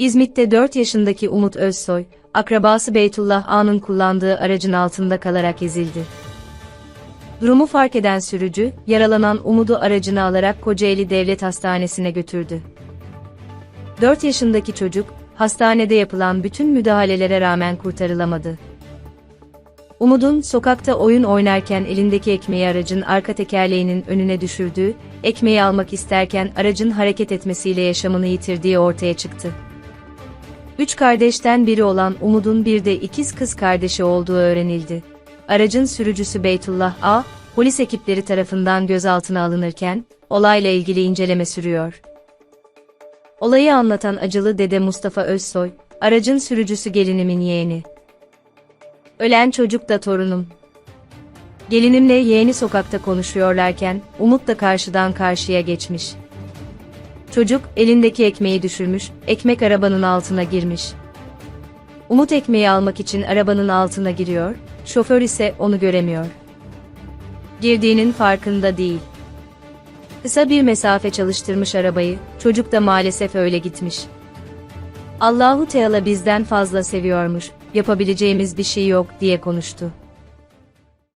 İzmit'te 4 yaşındaki Umut Özsoy, akrabası Beytullah A'nın kullandığı aracın altında kalarak ezildi. Durumu fark eden sürücü, yaralanan Umut'u aracına alarak Kocaeli Devlet Hastanesi'ne götürdü. 4 yaşındaki çocuk, hastanede yapılan bütün müdahalelere rağmen kurtarılamadı. Umut'un sokakta oyun oynarken elindeki ekmeği aracın arka tekerleğinin önüne düşürdüğü, ekmeği almak isterken aracın hareket etmesiyle yaşamını yitirdiği ortaya çıktı. Üç kardeşten biri olan Umut'un bir de ikiz kız kardeşi olduğu öğrenildi. Aracın sürücüsü Beytullah A, polis ekipleri tarafından gözaltına alınırken, olayla ilgili inceleme sürüyor. Olayı anlatan acılı dede Mustafa Özsoy, aracın sürücüsü gelinimin yeğeni. Ölen çocuk da torunum. Gelinimle yeğeni sokakta konuşuyorlarken, Umut da karşıdan karşıya geçmiş. Çocuk, elindeki ekmeği düşürmüş, ekmek arabanın altına girmiş. Umut ekmeği almak için arabanın altına giriyor, şoför ise onu göremiyor. Girdiğinin farkında değil. Kısa bir mesafe çalıştırmış arabayı, çocuk da maalesef öyle gitmiş. Allahu Teala bizden fazla seviyormuş, yapabileceğimiz bir şey yok diye konuştu.